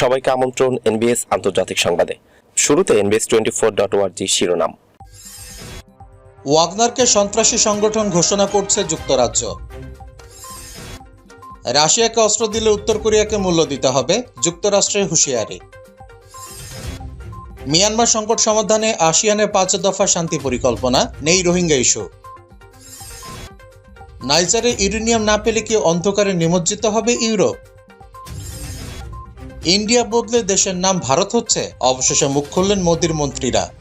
সবাইকে আমন্ত্রণ এনবিএস আন্তর্জাতিক সংবাদে। শুরুতে এনবিএস টোয়েন্টি ফোর ডট শিরোনাম। ওয়াগনারকে সন্ত্রাসী সংগঠন ঘোষণা করছে যুক্তরাজ্য। রাশিয়াকে অস্ত্র দিলে উত্তর কোরিয়াকে মূল্য দিতে হবে, যুক্তরাষ্ট্রের হুঁশিয়ারি। মিয়ানমার সংকট সমাধানে আসিয়ানের পাঁচ দফা শান্তি পরিকল্পনা, নেই রোহিঙ্গা ইস্যু। নাইজারে ইউরেনিয়াম না পেলে কি অন্ধকারে নিমজ্জিত হবে ইউরোপ? ইন্ডিয়া বদলে দেশের নাম ভারত হচ্ছে? অবশেষে মুখ খুললেন মোদির মন্ত্রীরা।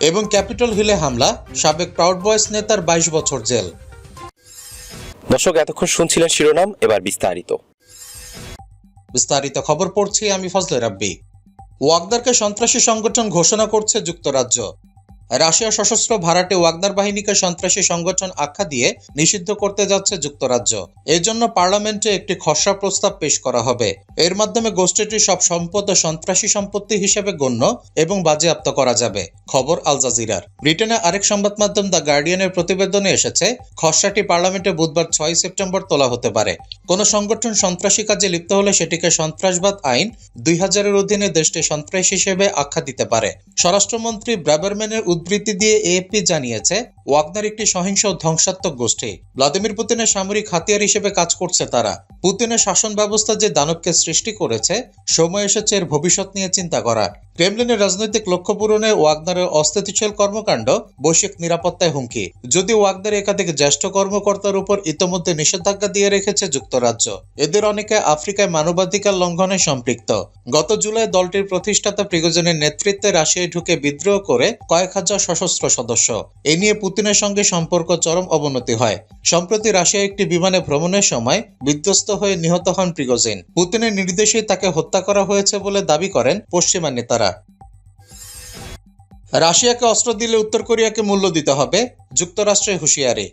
এবং ক্যাপিটল হিলে হামলা সাবেক প্রাউড বয়েস নেতার বাইশ বছর জেল। দর্শক এতক্ষণ শুনছিলেন শিরোনাম এবার বিস্তারিত। বিস্তারিত খবর পড়ছি আমি ফজলে রাব্বি। ওয়াগদারকে সন্ত্রাসী সংগঠন ঘোষণা করছে যুক্তরাজ্য। রাশিয়া সশস্ত্র ভাড়াটে ওয়াগদার বাহিনীকে সন্ত্রাসী সংগঠন আখ্যা দিয়ে নিষিদ্ধ করতে যাচ্ছে যুক্তরাজ্য। এর জন্য পার্লামেন্টে একটি খসড়া প্রস্তাব পেশ করা হবে। এর মাধ্যমে গোষ্ঠীটির সব সম্পদ সন্ত্রাসী সম্পত্তি হিসেবে গণ্য এবং বাজেয়াপ্ত করা যাবে, খবর আল জাজিরার। ব্রিটেনে আরেক সংবাদ মাধ্যম দ্য গার্ডিয়ানের প্রতিবেদনে এসেছে, খসড়াটি পার্লামেন্টে বুধবার ছয় সেপ্টেম্বর তোলা হতে পারে। কোন সংগঠন সন্ত্রাসী কাজে লিপ্ত হলে সেটিকে সন্ত্রাসবাদ আইন দুই হাজারের অধীনে দেশটি সন্ত্রাসী হিসেবে আখ্যা দিতে পারে। স্বরাষ্ট্রমন্ত্রী ব্রাবারম্যানের উদ্ধৃতি দিয়ে এএফপি জানিয়েছে, ওয়াগনার একটি সহিংস ধ্বংসাত্মক গোষ্ঠী। ভ্লাদিমির পুতিনের সামরিক হাতিয়ার হিসেবে কাজ করছে তারা। পুতিনের শাসন ব্যবস্থা যে দানবকে সৃষ্টি করেছে, সময় এসেছে এর ভবিষ্যৎ নিয়ে চিন্তা করার। ক্রেমলিনের রাজনৈতিক লক্ষ্য পূরণে ওয়াগনারের অস্থিতিশীল কর্মকাণ্ড বৈশ্বিক নিরাপত্তায় হুমকি। যদি ওয়াগনার একাধিক জ্যেষ্ঠ কর্মকর্তার উপর ইতোমধ্যে নিষেধাজ্ঞা দিয়ে রেখেছে যুক্তরাজ্য, এদের অনেকে আফ্রিকায় মানবাধিকার লঙ্ঘনে সম্পৃক্ত। গত জুলাই দলটির প্রতিষ্ঠাতা প্রিগোজনের নেতৃত্বে রাশিয়ায় ঢুকে বিদ্রোহ করে কয়েক হাজার সশস্ত্র সদস্য। এ নিয়ে পুতিনের সঙ্গে সম্পর্ক চরম অবনতি হয়। সম্প্রতি রাশিয়া একটি বিমানে ভ্রমণের সময় বিধ্বস্ত হয়ে নিহত হন প্রিগোজিন। পুতিনের নির্দেশেই তাকে হত্যা করা হয়েছে বলে দাবি করেন পশ্চিমা নেতারা। রাশিয়াকে অস্ত্র দিলে উত্তর কোরিয়াকে মূল্য দিতে হবে, যুক্তরাষ্ট্রের হুঁশিয়ারি।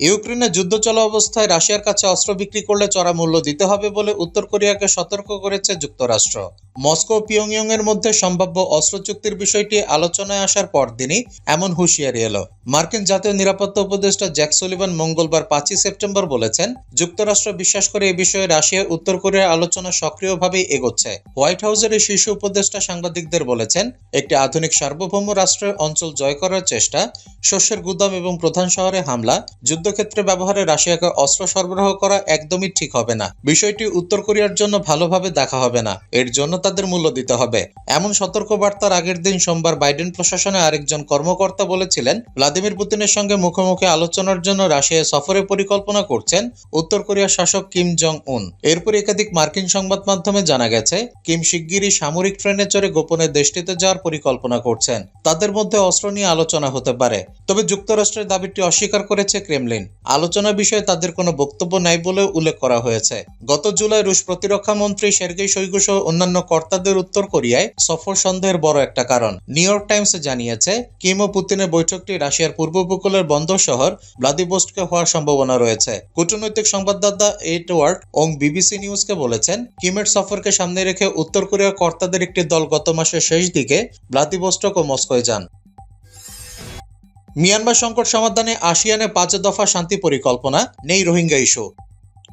ইউক্রেনে যুদ্ধ চলা অবস্থায় রাশিয়ার কাছে অস্ত্র বিক্রি করলে চড়া মূল্য দিতে হবে বলে উত্তর কোরিয়াকে সতর্ক করেছে যুক্তরাষ্ট্র। মস্কো পিয়ংইয়ং এর মধ্যে সম্ভাব্য অস্ত্র চুক্তির বিষয়টি আলোচনায় আসার পরদিনই এমন হুঁশিয়ারি এলো। মার্কিন জাতীয় নিরাপত্তা উপদেষ্টা জ্যাক সুলিভান মঙ্গলবার পাঁচই সেপ্টেম্বর বলেছেন, যুক্তরাষ্ট্র বিশ্বাস করে এ বিষয়ে রাশিয়া, উত্তর কোরিয়ার আলোচনা সক্রিয়ভাবেই এগোচ্ছে। হোয়াইট হাউসের এই শীর্ষ উপদেষ্টা সাংবাদিকদের বলেছেন, একটি আধুনিক সার্বভৌম রাষ্ট্রের অঞ্চল জয় করার চেষ্টা, শস্যের গুদাম এবং প্রধান শহরে হামলা, যুদ্ধক্ষেত্রে ব্যবহারে রাশিয়াকে অস্ত্র সরবরাহ করা একদমই ঠিক হবে না। বিষয়টি উত্তর কোরিয়ার জন্য ভালোভাবে দেখা হবে না। এর জন্য তাদের মূল্য দিতে হবে। এমন সতর্কবার্তার আগের দিন সোমবার বাইডেন প্রশাসনে আরেকজন কর্মকর্তা বলেছিলেন, ভ্লাদিমির পুতিনের সঙ্গে মুখোমুখি আলোচনার জন্য রাশিয়ায় সফরের পরিকল্পনা করছেন উত্তর কোরিয়ার শাসক কিম জং উন এরপর একাধিক মার্কিন সংবাদ মাধ্যমে জানা গেছে, কিম শিগগিরই সামরিক ট্রেনে চড়ে গোপনে দেশটিতে যাওয়ার পরিকল্পনা করছেন। তাদের মধ্যে অস্ত্র নিয়ে আলোচনা হতে পারে। তবে যুক্তরাষ্ট্রের দাবিটি অস্বীকার করেছে ক্রেমলিন। আলোচনা বিষয়ে তাদের কোনো বক্তব্য নাই বলেও উল্লেখ করা হয়েছে। গত জুলাই রুশ প্রতিরক্ষা মন্ত্রী সের্গেই শৈগু সহ অন্যান্য কর্তাদের উত্তর কোরিয়ায় সফর সন্দেহের বড় একটা কারণ। নিউ ইয়র্ক টাইমস জানিয়েছে, কিম ও পুতিনের বৈঠকটি রাশিয়ার পূর্ব উপকূলের বন্দর শহর ভ্লাদিভোস্টকে হওয়ার সম্ভাবনা রয়েছে। কূটনৈতিক সংবাদদাতা এডওয়ার্ড ওং বিবিসি নিউজকে বলেছেন, কিমের সফরকে সামনে রেখে উত্তর কোরিয়ার কর্তাদের একটি দল গত মাসের শেষ দিকে ভ্লাদিভোস্টক ও মস্কোয় যান। মিয়ানমার সংকট সমাধানে আসিয়ানে পাঁচ দফা শান্তি পরিকল্পনা, নেই রোহিঙ্গা ইস্যু।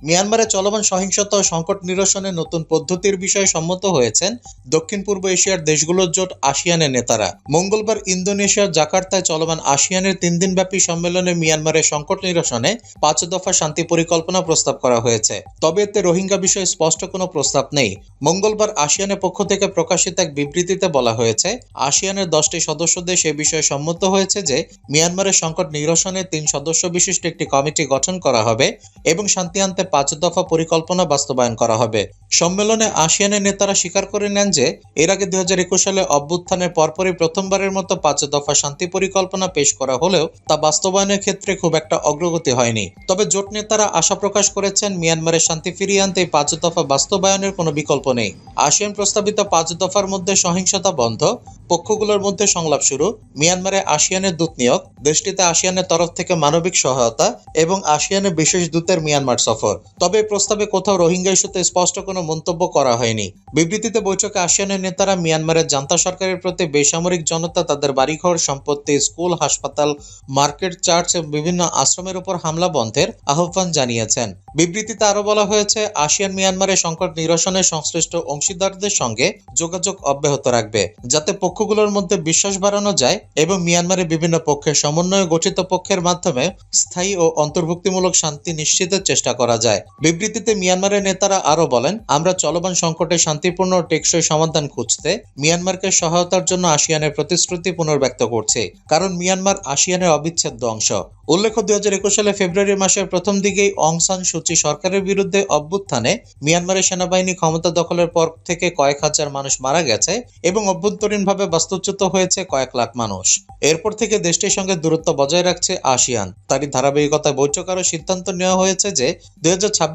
মিয়ানমারে চলমান সহিংসতা ও সংকট নিরসনে নতুন পদ্ধতির বিষয়ে সম্মত হয়েছেন দক্ষিণ পূর্ব এশিয়ার দেশগুলোর জোট আসিয়ানের নেতারা। মঙ্গলবার ইন্দোনেশিয়ার জাকার্তায় চলমান আসিয়ানের তিন দিনব্যাপী সম্মেলনে মিয়ানমারের সংকট নিরসনে পাঁচ দফা শান্তি পরিকল্পনা প্রস্তাব করা হয়েছে। তবে এতে রোহিঙ্গা বিষয়ে স্পষ্ট কোনো প্রস্তাব নেই। মঙ্গলবার আসিয়ানের পক্ষ থেকে প্রকাশিত এক বিবৃতিতে বলা হয়েছে, আসিয়ানের দশটি সদস্য দেশ এ বিষয়ে সম্মত হয়েছে যে, মিয়ানমারের সংকট নিরসনে তিন সদস্য বিশিষ্ট একটি কমিটি গঠন করা হবে এবং শান্তি আনতে পাঁচ দফা পরিকল্পনা বাস্তবায়ন করা হবে। সম্মেলনে আসিয়ানের নেতারা স্বীকার করে নেন যে, এর আগে দুই হাজার একুশ সালে অভ্যুত্থানের পরপরই প্রথমবারের মতো পাঁচ দফা শান্তি পরিকল্পনা পেশ করা হলেও তা বাস্তবায়নের ক্ষেত্রে খুব একটা অগ্রগতি হয়নি। তবে জোট নেতারা আশা প্রকাশ করেছেন, মিয়ানমারের শান্তি ফিরিয়ে আনতে পাঁচ দফা বাস্তবায়নের কোনো বিকল্প নেই। আসিয়ান প্রস্তাবিত পাঁচ দফার মধ্যে সহিংসতা বন্ধ, পক্ষগুলোর মধ্যে সংলাপ শুরু, মিয়ানমারে আসিয়ানের দূত নিয়োগ, দেশটিতে আসিয়ানের তরফ থেকে মানবিক সহায়তা এবং আসিয়ানের বিশেষ দূতের মিয়ানমার সফর। তবে প্রস্তাবে কোথাও রোহিঙ্গা ইস্যুতে স্পষ্ট কোনো মন্তব্য করা হয়নি। বিবৃতিতে বৈঠকে আসিয়ানের নেতারা মিয়ানমারের জান্তা সরকারের প্রতি বেসামরিক জনতা, তাদের বাড়িঘর, সম্পত্তি, স্কুল, হাসপাতাল, মার্কেট, চার্চ বিভিন্ন আশ্রমের উপর হামলা বন্ধের আহ্বান জানিয়েছেন। বিবৃতিতে আরও বলা হয়েছে, আসিয়ান মিয়ানমারের সংকট নিরসনে সংশ্লিষ্ট অংশীদারদের সঙ্গে যোগাযোগ অব্যাহত রাখবে, যাতে পক্ষগুলোর মধ্যে বিশ্বাস বাড়ানো যায় এবং মিয়ানমারের বিভিন্ন পক্ষের সমন্বয়ে গঠিত পক্ষের মাধ্যমে স্থায়ী ও অন্তর্ভুক্তিমূলক শান্তি নিশ্চিতের চেষ্টা করা যায়। বিবৃতিতে মিয়ানমারের নেতারা আরও বলেন, আমরা চলমান সংকটে শান্তিপূর্ণ টেকসই সমাধান খুঁজতে মিয়ানমারকে সহায়তার জন্য আসিয়ানের প্রতিশ্রুতি পুনর্ব্যক্ত করছে, কারণ মিয়ানমার আসিয়ানের অবিচ্ছেদ্য অংশ। উল্লেখ্য দুই হাজার একুশ সালে ফেব্রুয়ারি মাসের প্রথম দিকেই অং সান সুচি সরকারের বিরুদ্ধে অভ্যুত্থানে মিয়ানমারের সেনাবাহিনী ক্ষমতা দখলের পর থেকে কয়েক হাজার মানুষ মারা গেছে এবং অভ্যন্তরীণভাবে বাস্তুচ্যুত হয়েছে কয়েক লাখ মানুষ। এরপর থেকে দেশটির সঙ্গে দূরত্ব বজায় রাখছে আসিয়ান। তারই ধারাবাহিকতায় বৈঠক আরও সিদ্ধান্ত নেওয়া হয়েছে যে, দুই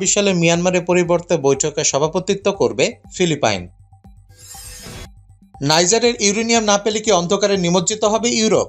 সালে মিয়ানমারের পরিবর্তে বৈঠকে সভাপতিত্ব করবে ফিলিপাইন। নাইজারের ইউরেনিয়াম না পেলে কি অন্ধকারে নিমজ্জিত হবে ইউরোপ?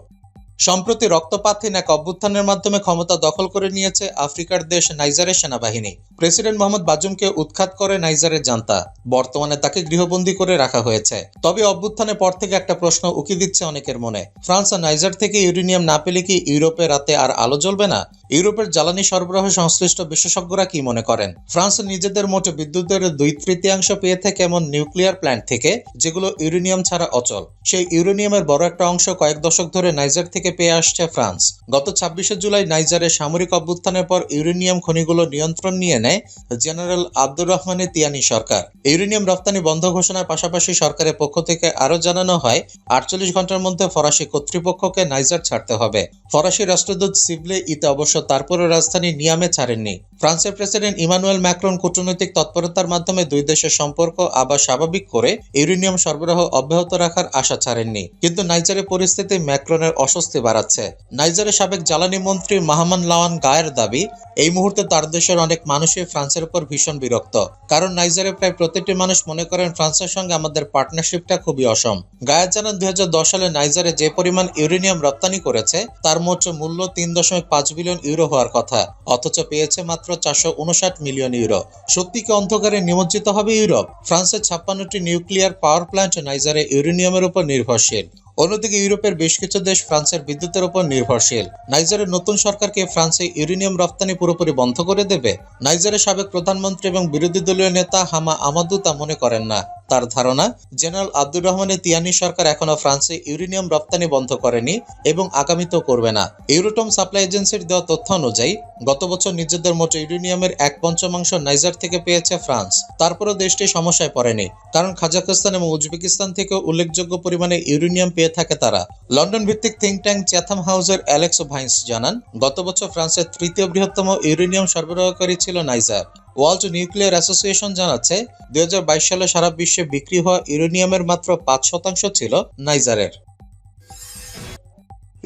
সম্প্রতি রক্তপাতহীন এক অভ্যুত্থানের মাধ্যমে ক্ষমতা দখল করে নিয়েছে আফ্রিকার দেশ নাইজারের সেনাবাহিনী। প্রেসিডেন্ট মোহাম্মদ বাজুমকে উৎখাত করে নাইজারের জান্তা। বর্তমানে তাকে গৃহবন্দী করে রাখা হয়েছে। তবে অভ্যুত্থানের পর থেকে একটা প্রশ্ন উকি দিচ্ছে অনেকের মনে। ফ্রান্স আর নাইজার থেকে ইউরেনিয়াম না পেলে কি ইউরোপে রাতে আর আলো জ্বলবে না? ইউরোপের জ্বালানি সরবরাহ সংশ্লিষ্ট বিশেষজ্ঞরা কি মনে করেন? ফ্রান্স নিজেদের মোট বিদ্যুতের দুই তৃতীয়াংশ পেয়ে থাকে এমন নিউক্লিয়ার প্ল্যান্ট থেকে, যেগুলো ইউরেনিয়াম ছাড়া অচল। সেই ইউরেনিয়ামের বড় একটা অংশ কয়েক দশক ধরে নাইজার থেকে পেয়ে আসছে ফ্রান্স। গত ছাব্বিশে জুলাই নাইজারের সামরিক অভ্যুত্থানের পর ইউরেনিয়াম খনিগুলো নিয়ন্ত্রণ নিয়ে নেয় জেনারেল আব্দুর রহমানের তিয়ানি সরকার। ইউরেনিয়াম রপ্তানি বন্ধ ঘোষণার পাশাপাশি সরকারের পক্ষ থেকে আরও জানানো হয়, আটচল্লিশ ঘণ্টার মধ্যে ফরাসি কর্তৃপক্ষকে নাইজার ছাড়তে হবে। ফরাসি রাষ্ট্রদূত সিবলে ইতে অবশ্য তারপরও রাজধানী নিয়ামে ছাড়েননি। ফ্রান্সের প্রেসিডেন্ট ইমানুয়েল ম্যাক্রন কূটনৈতিক তৎপরতার মাধ্যমে দুই দেশের সম্পর্ক আবার স্বাভাবিক করে ইউরেনিয়াম সরবরাহ অব্যাহত রাখার আশা ছাড়েননি। কিন্তু নাইজারের পরিস্থিতি ম্যাক্রনের অস্বস্তি বাড়াচ্ছে। নাইজারের সাবেক জ্বালানি মন্ত্রী মাহমান লাওয়ান গায়ের দাবি, এই মুহূর্তে তার দেশের অনেক মানুষই ফ্রান্সের উপর ভীষণ বিরক্ত। কারণ নাইজারে প্রায় প্রতিটি মানুষ মনে করেন ফ্রান্সের সঙ্গে আমাদের পার্টনারশিপটা খুবই অসম। গায়ের জানান দুই সালে নাইজারে যে পরিমাণ ইউরেনিয়াম রপ্তানি করেছে, তার মোট মূল্য তিন দশমিক পাঁচ বিলিয়ন ইউরো হওয়ার কথা। অথচ পেয়েছে মাত্র চারশো উনষাট মিলিয়ন ইউরো। সত্যিকে অন্ধকারে নিমজ্জিত হবে ইউরোপ? ফ্রান্সের ছাপ্পান্নটি নিউক্লিয়ার পাওয়ার প্ল্যান্ট নাইজারে ইউরেনিয়ামের উপর নির্ভরশীল। অন্যদিকে ইউরোপের বেশ কিছু দেশ ফ্রান্সের বিদ্যুতের উপর নির্ভরশীল। নাইজারের নতুন সরকারকে ফ্রান্সে ইউরেনিয়াম রপ্তানি পুরোপুরি বন্ধ করে দেবে। নাইজারের সাবেক প্রধানমন্ত্রী এবং বিরোধী দলীয় নেতা হামা আমাদু তা মনে করেন না। তার ধারণা, জেনারেল আব্দুর রহমানের তিয়ানি সরকার এখনও ফ্রান্সে ইউরেনিয়াম রপ্তানি বন্ধ করেনি এবং আগামীতেও করবে না। ইউরোটম সাপ্লাই এজেন্সির দেওয়া তথ্য অনুযায়ী, গত বছর নিজেদের মোট ইউরেনিয়ামের এক পঞ্চমাংশ নাইজার থেকে পেয়েছে ফ্রান্স। তারপরও দেশটি সমস্যায় পড়েনি, কারণ কাজাখস্তান এবং উজবেকিস্তান থেকে উল্লেখযোগ্য পরিমাণে ইউরেনিয়াম পেয়ে থাকে তারা। লন্ডন ভিত্তিক থিঙ্ক ট্যাঙ্ক চ্যাথাম হাউসের অ্যালেক্স ভাইন্স জানান, গত বছর ফ্রান্সের তৃতীয় বৃহত্তম ইউরেনিয়াম সরবরাহকারী ছিল নাইজার। ওয়ার্ল্ড নিউক্লিয়ার অ্যাসোসিয়েশন জানাচ্ছে দু হাজার বাইশ সালে সারা বিশ্বে বিক্রি হওয়া ইউরেনিয়ামের মাত্র পাঁচ শতাংশ ছিল নাইজারের।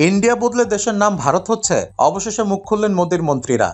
ইন্ডিয়া বদলে দেশের নাম ভারত হচ্ছে, অবশেষে মুখ খুললেন মোদীর মন্ত্রীরা।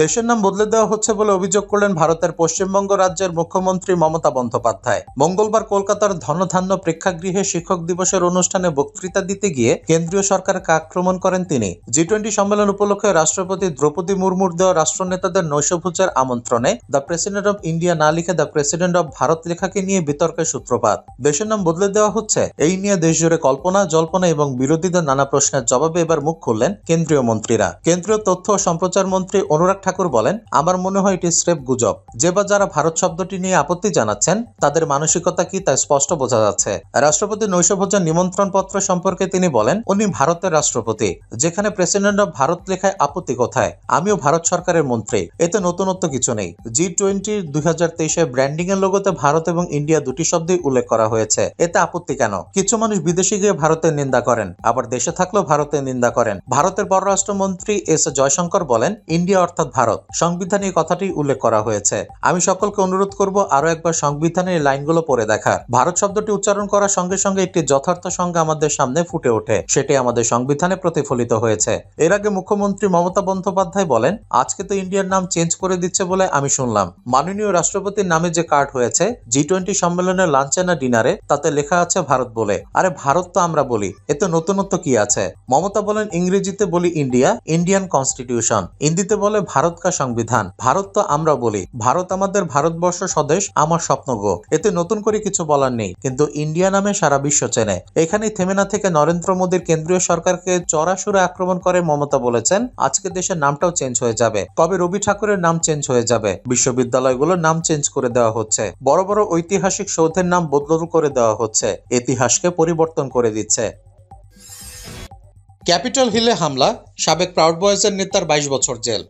দেশের নাম বদলে দেওয়া হচ্ছে বলে অভিযোগ করলেন ভারতের পশ্চিমবঙ্গ রাজ্যের মুখ্যমন্ত্রী মমতা বন্দ্যোপাধ্যায়। মঙ্গলবার কলকাতার ধনধান্য প্রেক্ষাগৃহে শিক্ষক দিবসের অনুষ্ঠানে বক্তৃতা দিতে গিয়ে কেন্দ্রীয় সরকারকে আক্রমণ করেন তিনি। জি টোয়েন্টি সম্মেলন উপলক্ষে রাষ্ট্রপতি দ্রৌপদী মুর্মুর দেওয়া রাষ্ট্রনেতাদের নৈশভোজের আমন্ত্রণে দ্য প্রেসিডেন্ট অব ইন্ডিয়া না লিখে দ্য প্রেসিডেন্ট অব ভারত লেখাকে নিয়ে বিতর্কের সূত্রপাত। দেশের নাম বদলে দেওয়া হচ্ছে? এই নিয়ে দেশজুড়ে কল্পনা, জল্পনা এবং বিরোধীদের নানা প্রশ্নের জবাবে এবার মুখ খুললেন কেন্দ্রীয় মন্ত্রীরা। কেন্দ্রীয় তথ্য ও সম্প্রচার মন্ত্রী অনুরাগ ঠাকুর বলেন, আমার মনে হয় এটি স্রেফ গুজব। যে বা যারা ভারত শব্দটি নিয়ে আপত্তি জানাচ্ছেন, তাদের মানসিকতা কি তা স্পষ্ট বোঝা যাচ্ছে। রাষ্ট্রপতি নৈশভোজের নিমন্ত্রণ পত্র সম্পর্কে তিনি বলেন, উনি ভারতের রাষ্ট্রপতি, যেখানে প্রেসিডেন্ট অব ভারত লেখায় আপত্তি কোথায়? আমিও ভারত সরকারের মন্ত্রী। এতে নতুনত্ব কিছু নেই। জি টোয়েন্টি দুই হাজার তেইশে ব্র্যান্ডিং এর লোগোতে ভারত এবং ইন্ডিয়া দুটি শব্দই উল্লেখ করা হয়েছে। এতে আপত্তি কেন? কিছু মানুষ বিদেশে গিয়ে ভারতের নিন্দা করেন, আবার দেশে থাকলেও ভারতের নিন্দা করেন। ভারতের পররাষ্ট্রমন্ত্রী এস জয়শঙ্কর বলেন, ইন্ডিয়া অর্থাৎ ভারত। সংবিধানে এই কথাটি উল্লেখ করা হয়েছে। আমি সকলকে অনুরোধ করব আরও একবার সংবিধানের লাইনগুলো পড়ে দেখার। ভারত শব্দটি উচ্চারণ করার সঙ্গে সঙ্গে একটি যথার্থ সংজ্ঞা আমাদের সামনে ফুটে ওঠে। সেটি আমাদের সংবিধানে প্রতিফলিত হয়েছে। এর আগে মুখ্যমন্ত্রী মমতা বন্দ্যোপাধ্যায় বলেন, আজকে তো ইন্ডিয়ার নাম চেঞ্জ করে দিচ্ছে বলে আমি শুনলাম। মাননীয় রাষ্ট্রপতির নামে যে কার্ড হয়েছে জি টোয়েন্টি সম্মেলনের লাঞ্চে না ডিনারে, তাতে লেখা আছে ভারত বলে। আরে ভারত তো আমরা বলি, এতে নতুনত্ব কি আছে? মমতা বলেন, ইংরেজিতে বলি ইন্ডিয়া, ইন্ডিয়ান কনস্টিটিউশন। হিন্দিতে বলে, ভারত ভারত কা সংবিধান। ভারত তো আমরা বলি। ভারত আমাদের ভারতবর্ষ স্বদেশ, আমার স্বপ্ন গো। এতে নতুন করে কিছু বলার নেই। কিন্তু ইন্ডিয়া নামে সারা বিশ্ব চেনে। এখানে থেমে না থেকে নরেন্দ্র মোদীর কেন্দ্রীয় সরকারকে চড়াসুরে আক্রমণ করে মমতা বলেছেন, আজকে দেশের নামটাও চেঞ্জ হয়ে যাবে। কবে রবি ঠাকুরের নাম চেঞ্জ হয়ে যাবে? বিশ্ববিদ্যালয়গুলোর নাম চেঞ্জ করে দেওয়া হচ্ছে। বড় বড় ঐতিহাসিক সৌধের নাম বদল করে দেওয়া হচ্ছে। ইতিহাসকে পরিবর্তন করে দিচ্ছে। ক্যাপিটল হিলে হামলা, সাবেক প্রাউড বয়েজের নেতার বাইশ বছর জেল।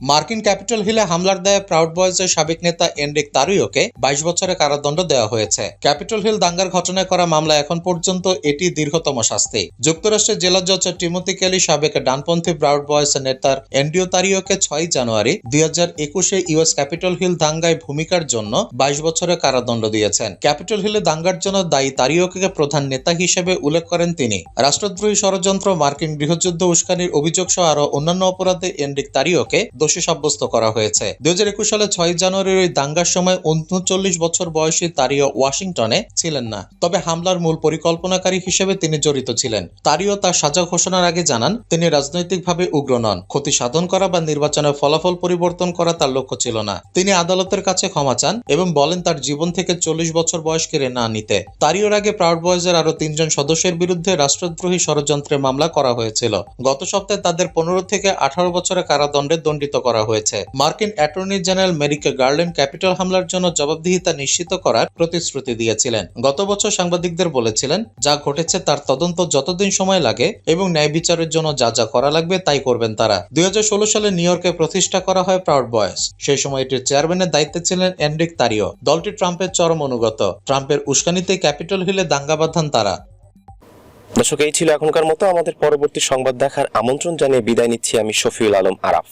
মার্কিন ক্যাপিটল হিলে হামলার দায়ে প্রাউড বয়েজের সাবেক নেতা এন্ড্রিক তারুইওকে বাইশ বছরের কারাদণ্ড দেওয়া হয়েছে। ক্যাপিটল হিল দাঙ্গার ঘটনায় করা মামলা এখন পর্যন্ত এটি দীর্ঘতম শাস্তি। যুক্তরাষ্ট্রের জেলা জজ টিমোথি কেলি সাবেক ডানপন্থী প্রাউড বয়েজ নেতার এন্ড্রিও তারিওকে ছয় জানুয়ারি দুই হাজার একুশে ইউএস ক্যাপিটল হিল দাঙ্গায় ভূমিকার জন্য বাইশ বছরের কারাদণ্ড দিয়েছেন। ক্যাপিটল হিলে দাঙ্গার জন্য দায়ী তারিওকে প্রধান নেতা হিসেবে উল্লেখ করেন তিনি। রাষ্ট্রদ্রোহী ষড়যন্ত্র, মার্কিন গৃহযুদ্ধ উস্কানির অভিযোগ সহ আরও অন্যান্য অপরাধে এন্ড্রিক তারিওকে দোষী সাব্যস্ত করা হয়েছে। দুই হাজার একুশ সালে ছয় জানুয়ারির ওই দাঙ্গার সময় উনচল্লিশ বছর বয়সী তারিও ওয়াশিংটনে ছিলেন না। তবে হামলার মূল পরিকল্পনাকারী হিসেবে তিনি জড়িত ছিলেন। তারিও তার সাজা ঘোষণার আগে জানান, তিনি রাজনৈতিকভাবে উগ্র নন। ক্ষতি সাধন করা বা নির্বাচনের ফলাফল পরিবর্তন করা তার লক্ষ্য ছিল না। তিনি আদালতের কাছে ক্ষমা চান এবং বলেন, তার জীবন থেকে চল্লিশ বছর বয়স কেড়ে না নিতে। তারিওর আগে প্রাউড বয়েজের আরও তিনজন সদস্যের বিরুদ্ধে রাষ্ট্রদ্রোহী ষড়যন্ত্রের মামলা করা হয়েছিল। গত সপ্তাহে তাদের পনেরো থেকে আঠারো বছরের কারাদণ্ডে দণ্ডিত করা হয়েছে। মার্কিন attorney general Merrick Garland Capitol হামলার জন্য জবাবদিহিতা নিশ্চিত করার প্রতিশ্রুতি দিয়েছিলেন। গত বছর সাংবাদিকদের বলেছিলেন, যা ঘটেছে তার তদন্ত যতদিন সময় লাগে এবং ন্যায় বিচারের জন্য যা যা করা লাগবে তাই করবেন তারা। দুই সালে নিউ ইয়র্কে প্রতিষ্ঠা করা হয় প্রাউড বয়েস সেই সময় এটির চেয়ারম্যানের দায়িত্বে ছিলেন এন্ড্রিক তারিও। দলটি ট্রাম্পের চরম অনুগত। ট্রাম্পের উস্কানিতে ক্যাপিটল হিলে দাঙ্গা বাঁধান তারা। দর্শক, এই ছিল এখনকার মতো। আমাদের পরবর্তী সংবাদ দেখার আমন্ত্রণ জানিয়ে বিদায় নিচ্ছি আমি শফিউল আলম আরাফ।